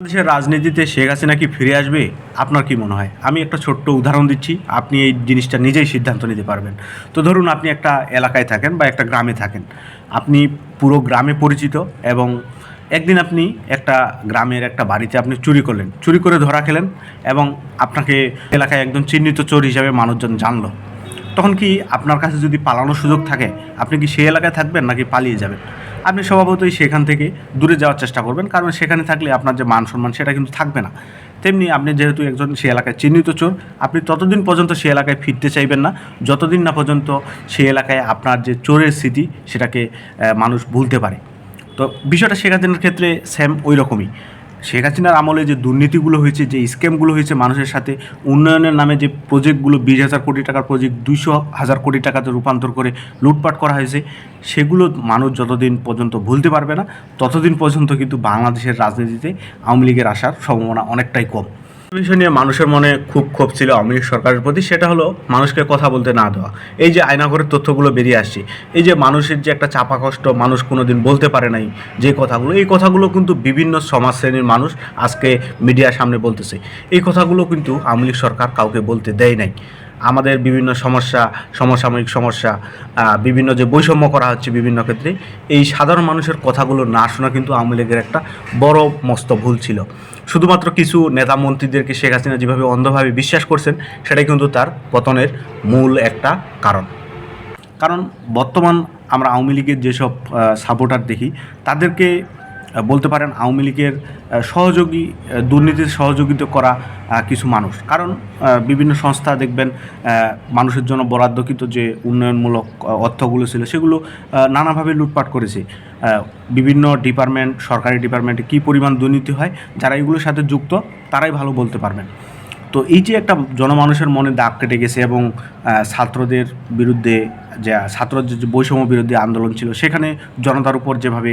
বাংলাদেশের রাজনীতিতে শেখ হাসিনা কি ফিরে আসবে? আপনার কি মনে হয়? আমি একটা ছোট্ট উদাহরণ দিচ্ছি। আপনি এই জিনিসটা নিজেই সিদ্ধান্ত নিতে পারবেন। তো ধরুন আপনি একটা এলাকায় থাকেন বা একটা গ্রামে থাকেন। আপনি পুরো গ্রামে পরিচিত এবং একদিন আপনি একটা গ্রামের একটা বাড়িতে আপনি চুরি করলেন। চুরি করে ধরা খেলেন এবং আপনাকে এলাকায় একজন চিহ্নিত চোর হিসাবে মানুষজন জানলো। তখন কি আপনার কাছে যদি পালানোর সুযোগ থাকে, আপনি কি সেই এলাকায় থাকবেন নাকি পালিয়ে যাবেন? আপনি স্বভাবতই সেখান থেকে দূরে যাওয়ার চেষ্টা করবেন। কারণ সেখানে থাকলে আপনার যে মান সম্মান সেটা কিন্তু থাকবে না। তেমনি আপনি যেহেতু একজন সেই এলাকায় চিহ্নিত চোর, আপনি ততদিন পর্যন্ত সে এলাকায় ফিরতে চাইবেন না। যতদিন না পর্যন্ত সে এলাকায় আপনার যে চোরের স্মৃতি সেটাকে মানুষ ভুলতে পারে। তো বিষয়টা সেখানের ক্ষেত্রে স্যাম ওই রকমই শেখ হাসিনার আমলে যে দুর্নীতিগুলো হয়েছে, যে স্ক্যামগুলো হয়েছে মানুষের সাথে, উন্নয়নের নামে যে প্রজেক্টগুলো বিশ হাজার কোটি টাকার প্রজেক্ট, দুইশো হাজার কোটি টাকাতে রূপান্তর করে লুটপাট করা হয়েছে, সেগুলো মানুষ যতদিন পর্যন্ত ভুলতে পারবে না, ততদিন পর্যন্ত কিন্তু বাংলাদেশের রাজনীতিতে আওয়ামী লীগের আসার সম্ভাবনা অনেকটাই কম। বিষয় নিয়ে মানুষের মনে খুব ক্ষোভ ছিল আওয়ামী লীগ সরকারের প্রতি, সেটা হলো মানুষকে কথা বলতে না দেওয়া। এই যে আয়নাঘরের তথ্যগুলো বেরিয়ে আসছে, এই যে মানুষের যে একটা চাপা কষ্ট, মানুষ কোনো দিন বলতে পারে নাই যে কথাগুলো, এই কথাগুলো কিন্তু বিভিন্ন সমাজ শ্রেণির মানুষ আজকে মিডিয়ার সামনে বলতেছে। এই কথাগুলো কিন্তু আওয়ামী লীগ সরকার কাউকে বলতে দেয় নাই। আমাদের বিভিন্ন সমস্যা, সমসাময়িক সমস্যা বিভিন্ন যে বৈষম্য করা হচ্ছে বিভিন্ন ক্ষেত্রে, এই সাধারণ মানুষের কথাগুলো না শোনা কিন্তু আওয়ামী লীগের একটা বড় মস্ত ভুল ছিল। শুধুমাত্র কিছু নেতা মন্ত্রীদেরকে শেখ হাসিনা যেভাবে অন্ধভাবে বিশ্বাস করছেন, সেটাই কিন্তু তার পতনের মূল একটা কারণ। কারণ বর্তমান আমরা আওয়ামী লীগের যেসব সাপোর্টার দেখি, তাদেরকে বলতে পারেন আওয়ামী লীগের সহযোগী দুর্নীতির সহযোগিতা করা কিছু মানুষ। কারণ বিভিন্ন সংস্থা দেখবেন মানুষের জন্য বরাদ্দকৃত যে উন্নয়নমূলক অর্থগুলো ছিল, সেগুলো নানাভাবে লুটপাট করেছে। বিভিন্ন ডিপার্টমেন্ট, সরকারি ডিপার্টমেন্টে কী পরিমাণ দুর্নীতি হয়, যারা এগুলোর সাথে যুক্ত, তারাই ভালো বলতে পারবেন। তো এই যে একটা জনমানুষের মনে দাগ কেটে গেছে এবং ছাত্রদের বিরুদ্ধে, যে, ছাত্রদের যে বৈষম্য বিরোধী আন্দোলন ছিল, সেখানে জনতার উপর যেভাবে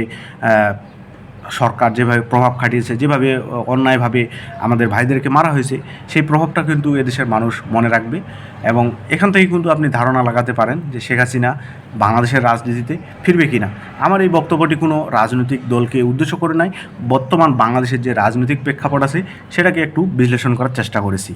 সরকার যেভাবে প্রভাব খাটিয়েছে, যেভাবে অন্যায়ভাবে আমাদের ভাইদেরকে মারা হয়েছে, সেই প্রভাবটা কিন্তু এদেশের মানুষ মনে রাখবে এবং এখান থেকে কিন্তু আপনি ধারণা লাগাতে পারেন যে শেখ হাসিনা বাংলাদেশের রাজনীতিতে ফিরবে কিনা। আমার এই বক্তব্যটি কোনো রাজনৈতিক দলকে উদ্দেশ্য করে নাই, বর্তমান বাংলাদেশের যে রাজনৈতিক প্রেক্ষাপট আছে, সেটাকে একটু বিশ্লেষণ করার চেষ্টা করেছি।